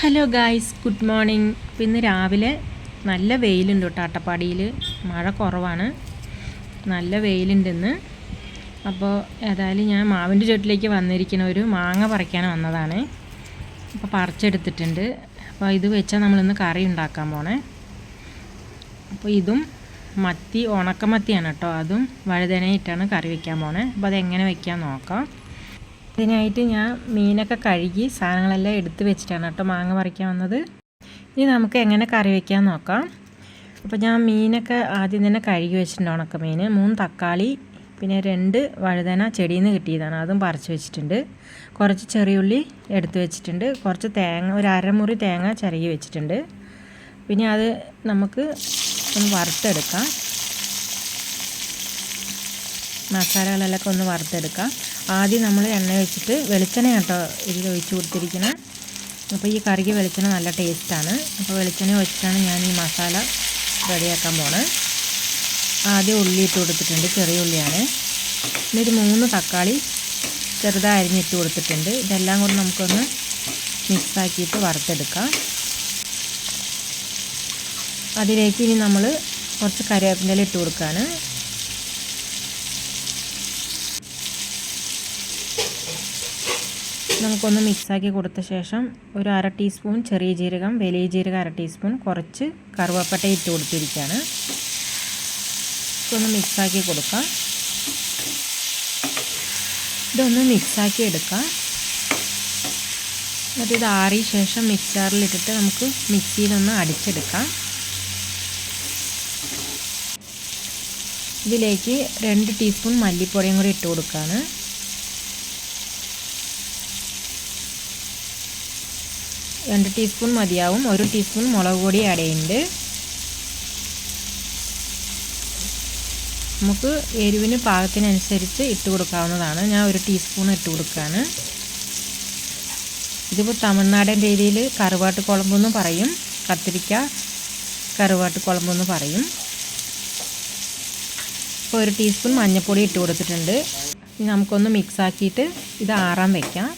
Hello guys good morning അപ്പോൾ ഇന്ന് രാവിലെ നല്ല വെയിലുണ്ട് കേട്ടോ. അട്ടപ്പാടിയിൽ. മഴ കുറവാണ്. നല്ല വെയിലുണ്ട് ഇന്ന്. അപ്പോൾ ഏതായാലും ഞാൻ മാവിന്റെ ചുവട്ടിലേക്ക് വന്നിരിക്കുന്ന ഒരു മാങ്ങ പറിക്കാൻ വന്നതാണ്. അപ്പോൾ പറിച്ചെടുത്തിട്ടുണ്ട്. അപ്പോൾ ഇത് വെച്ചാൽ നമ്മളിന്ന് കറി ഉണ്ടാക്കാൻ പോണേ. അപ്പോൾ ഇതും മത്തി ഉണക്കമത്തിയാണ് കേട്ടോ. അതും വഴുതനയിട്ടാണ് കറി വെക്കാൻ പോണേ. അപ്പോൾ അതെങ്ങനെ വെക്കാൻ നോക്കാം. ഇതിനായിട്ട് ഞാൻ മീനൊക്കെ കഴുകി സാധനങ്ങളെല്ലാം എടുത്ത് വെച്ചിട്ടാണ് കേട്ടോ മാങ്ങ പറിക്കാൻ വന്നത്. ഇനി നമുക്ക് എങ്ങനെ കറി വയ്ക്കാൻ നോക്കാം. അപ്പോൾ ഞാൻ മീനൊക്കെ ആദ്യം തന്നെ കഴുകി വെച്ചിട്ടുണ്ട് ഉണക്ക മീൻ. മൂന്ന് തക്കാളി പിന്നെ രണ്ട് വഴുതന ചെടിയിൽ നിന്ന് കിട്ടിയതാണ്. അതും പറിച്ച് വെച്ചിട്ടുണ്ട്. കുറച്ച് ചെറിയുള്ളി എടുത്ത് വെച്ചിട്ടുണ്ട്. കുറച്ച് തേങ്ങ ഒരു അരമുറി തേങ്ങ ചിരകി വെച്ചിട്ടുണ്ട്. പിന്നെ അത് നമുക്ക് ഒന്ന് വറുത്തെടുക്കാം. മസാലകളെല്ലാം ഒന്ന് വറുത്തെടുക്കാം ആദ്യം നമ്മൾ എണ്ണ ഒഴിച്ചിട്ട് വെളിച്ചെണ്ണ കേട്ടോ ഇതിൽ ഒഴിച്ച് കൊടുത്തിരിക്കുന്നത് അപ്പോൾ ഈ കറിക്ക് വെളിച്ചെണ്ണ നല്ല ടേസ്റ്റാണ് അപ്പോൾ വെളിച്ചെണ്ണ ഒഴിച്ചിട്ടാണ് ഞാൻ ഈ മസാല റെഡിയാക്കാൻ പോണത് ആദ്യം ഉള്ളി ഇട്ട് കൊടുത്തിട്ടുണ്ട് ചെറിയ ഉള്ളിയാണ്. പിന്നെ ഒരു മൂന്ന് തക്കാളി ചെറുതായി അരിഞ്ഞിട്ട് കൊടുത്തിട്ടുണ്ട്. ഇതെല്ലാം കൂടി നമുക്കൊന്ന് മിക്സാക്കിയിട്ട് വറുത്തെടുക്കാം. അതിലേക്ക് ഇനി നമ്മൾ കുറച്ച് കറിവേപ്പിന്റെ ഇട്ട് കൊടുക്കുകയാണ്. നമുക്കൊന്ന് മിക്സാക്കി കൊടുത്ത ശേഷം ഒരു അര ടീസ്പൂൺ ചെറിയ ജീരകം വലിയ ജീരകം അര ടീസ്പൂൺ കുറച്ച് കറുവപ്പട്ട ഇട്ട് കൊടുത്തിരിക്കുകയാണ്. ഇതൊന്ന് മിക്സാക്കി കൊടുക്കാം. ഇതൊന്ന് മിക്സാക്കി എടുക്കാം. എന്നിട്ട് ഇത് ആറിയ ശേഷം മിക്സറിലിട്ടിട്ട് നമുക്ക് മിക്സിയിലൊന്ന് അടിച്ചെടുക്കാം. ഇതിലേക്ക് രണ്ട് ടീസ്പൂൺ മല്ലിപ്പൊടിയും കൂടി ഇട്ട് കൊടുക്കുകയാണ്. രണ്ട് ടീസ്പൂൺ മതിയാവും. ഒരു ടീസ്പൂൺ മുളക് പൊടി ചെയ്യുന്നുണ്ട്. നമുക്ക് എരിവിന് പാകത്തിനനുസരിച്ച് ഇട്ട് കൊടുക്കാവുന്നതാണ്. ഞാൻ ഒരു ടീസ്പൂൺ ഇട്ട് കൊടുക്കുകയാണ് ഇതിപ്പോൾ തമിഴ്നാടൻ രീതിയിൽ കറുവാട്ട് കുളമ്പെന്ന് പറയും. കത്തിരിക്ക കറുവാട്ട് കുളമ്പെന്ന് പറയും. ഇപ്പോൾ ഒരു ടീസ്പൂൺ മഞ്ഞൾപ്പൊടി ഇട്ട് കൊടുത്തിട്ടുണ്ട്. നമുക്കൊന്ന് മിക്സ് ആക്കിയിട്ട് ഇത് ആറാൻ വയ്ക്കാം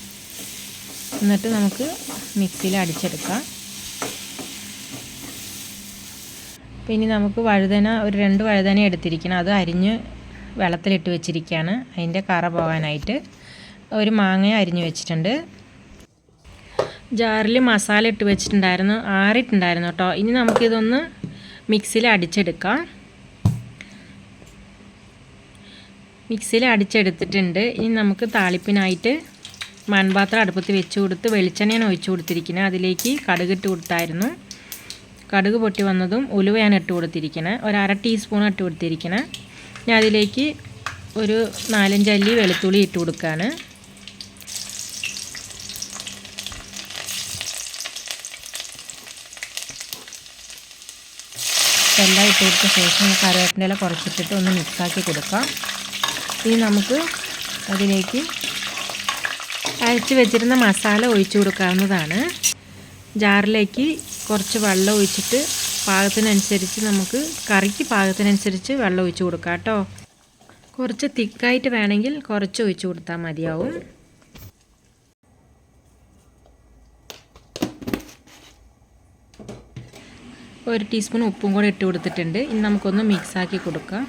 എന്നിട്ട് നമുക്ക് മിക്സിയിൽ അടിച്ചെടുക്കാം പിന്നെ നമുക്ക് വഴുതന ഒരു രണ്ട് വഴുതന എടുത്തിരിക്കണം. അത് അരിഞ്ഞ് വെള്ളത്തിലിട്ട് വെച്ചിരിക്കുകയാണ്. അതിന്റെ കറ പോകാനായിട്ട്. ഒരു മാങ്ങ അരിഞ്ഞ് വെച്ചിട്ടുണ്ട്. ജാറിൽ മസാല ഇട്ട് വെച്ചിട്ടുണ്ടായിരുന്നു. ആറിയിട്ടുണ്ടായിരുന്നു കേട്ടോ. ഇനി നമുക്കിതൊന്ന് മിക്സിയിൽ അടിച്ചെടുക്കാം. മിക്സിയിൽ അടിച്ചെടുത്തിട്ടുണ്ട്. ഇനി നമുക്ക് താളിപ്പിനായിട്ട് മൺപാത്രം അടുപ്പത്ത് വെച്ച് കൊടുത്ത് വെളിച്ചെണ്ണയാണ് ഒഴിച്ചു കൊടുത്തിരിക്കുന്നത്. അതിലേക്ക് കടുക് ഇട്ട് കൊടുത്തായിരുന്നു. കടുക് പൊട്ടി വന്നതും ഉലുവയാണ് ഇട്ട് കൊടുത്തിരിക്കുന്നത്. ഒരു അര ടീസ്പൂൺ ഇട്ട് കൊടുത്തിരിക്കുന്നത്. ഞാൻ അതിലേക്ക് ഒരു നാലഞ്ചല്ലി വെളുത്തുള്ളി ഇട്ട് കൊടുക്കുകയാണ്. എല്ലാം ഇട്ട് കൊടുത്ത ശേഷം കറിവേപ്പിന്റെ ഇല കുറച്ചിട്ടിട്ട് ഒന്ന് മിക്സാക്കി കൊടുക്കാം. ഇനി നമുക്ക് അതിലേക്ക് അരച്ച് വെച്ചിരുന്ന മസാല ഒഴിച്ചു കൊടുക്കാവുന്നതാണ്. ജാറിലേക്ക് കുറച്ച് വെള്ളം ഒഴിച്ചിട്ട് പാകത്തിനനുസരിച്ച് നമുക്ക് കറിക്ക് പാകത്തിനനുസരിച്ച് വെള്ളം ഒഴിച്ചു കൊടുക്കാം കേട്ടോ. കുറച്ച് തിക്കായിട്ട് വേണമെങ്കിൽ കുറച്ച് ഒഴിച്ചു കൊടുത്താൽ മതിയാവും. ഒരു ടീസ്പൂൺ ഉപ്പും കൂടെ ഇട്ട് കൊടുത്തിട്ടുണ്ട്. ഇനി നമുക്കൊന്ന് മിക്സാക്കി കൊടുക്കാം.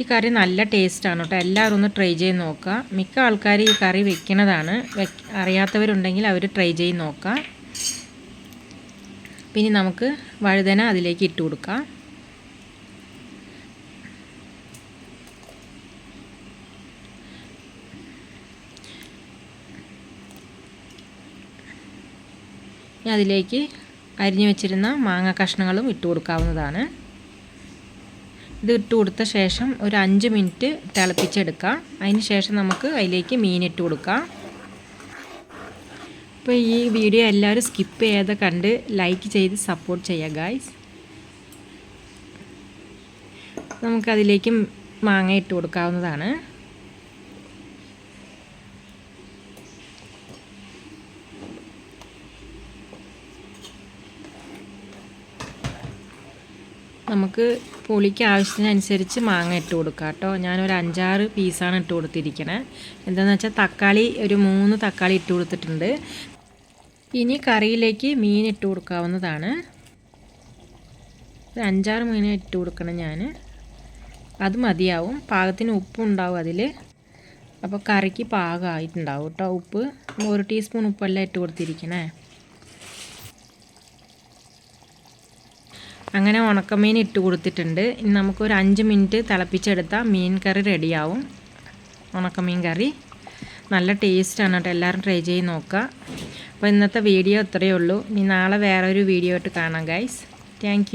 ഈ കറി നല്ല ടേസ്റ്റാണ് കേട്ടോ. എല്ലാവരും ഒന്ന് ട്രൈ ചെയ്ത് നോക്കുക. മിക്ക ആൾക്കാർ ഈ കറി വെക്കുന്നതാണ് അറിയാത്തവരുണ്ടെങ്കിൽ അവർ ട്രൈ ചെയ്ത് നോക്കുക. പിന്നെ നമുക്ക് വഴുതന അതിലേക്ക് ഇട്ട് കൊടുക്കാം. അതിലേക്ക് അരിഞ്ഞു വെച്ചിരുന്ന മാങ്ങ കഷ്ണങ്ങളും ഇട്ട് കൊടുക്കാവുന്നതാണ്. ഇത് ഇട്ട് കൊടുത്ത ശേഷം ഒരു അഞ്ച് മിനിറ്റ് തിളപ്പിച്ചെടുക്കാം. അതിന് ശേഷം നമുക്ക് അതിലേക്ക് മീൻ ഇട്ട് കൊടുക്കാം. അപ്പോൾ ഈ വീഡിയോ എല്ലാവരും സ്കിപ്പ് ചെയ്യാതെ കണ്ട് ലൈക്ക് ചെയ്ത് സപ്പോർട്ട് ചെയ്യുക ഗായ്സ് നമുക്കതിലേക്ക് മാങ്ങ ഇട്ട് കൊടുക്കാവുന്നതാണ്. നമുക്ക് പുളിക്ക് ആവശ്യത്തിനനുസരിച്ച് മാങ്ങ ഇട്ട് കൊടുക്കുക കേട്ടോ. ഞാനൊരു അഞ്ചാറ് പീസാണ് ഇട്ട് കൊടുത്തിരിക്കണേ. എന്താണെന്ന് വെച്ചാൽ തക്കാളി ഒരു മൂന്ന് തക്കാളി ഇട്ട് കൊടുത്തിട്ടുണ്ട്. ഇനി കറിയിലേക്ക് മീൻ ഇട്ട് കൊടുക്കാവുന്നതാണ്. ഒരു അഞ്ചാറ് മീൻ ഇട്ട് കൊടുക്കണം ഞാൻ അത് മതിയാവും. പാകത്തിന് ഉപ്പും ഉണ്ടാവും അതിൽ അപ്പോൾ കറിക്ക് പാകമായിട്ടുണ്ടാവും കേട്ടോ ഉപ്പ്. ഒരു ടീസ്പൂൺ ഉപ്പെല്ലാം ഇട്ട് കൊടുത്തിരിക്കണേ. അങ്ങനെ ഉണക്കമീൻ ഇട്ട് കൊടുത്തിട്ടുണ്ട്. ഇനി നമുക്കൊരു അഞ്ച് മിനിറ്റ് തിളപ്പിച്ചെടുത്താൽ മീൻ കറി റെഡിയാവും. ഉണക്കമീൻ കറി. നല്ല ടേസ്റ്റാണ് കേട്ടോ. എല്ലാവരും ട്രൈ ചെയ്ത് നോക്കുക അപ്പോൾ ഇന്നത്തെ വീഡിയോ ഇത്രയേ ഉള്ളൂ. ഇനി നാളെ വേറൊരു വീഡിയോ ആയിട്ട് കാണാം ഗൈസ് താങ്ക്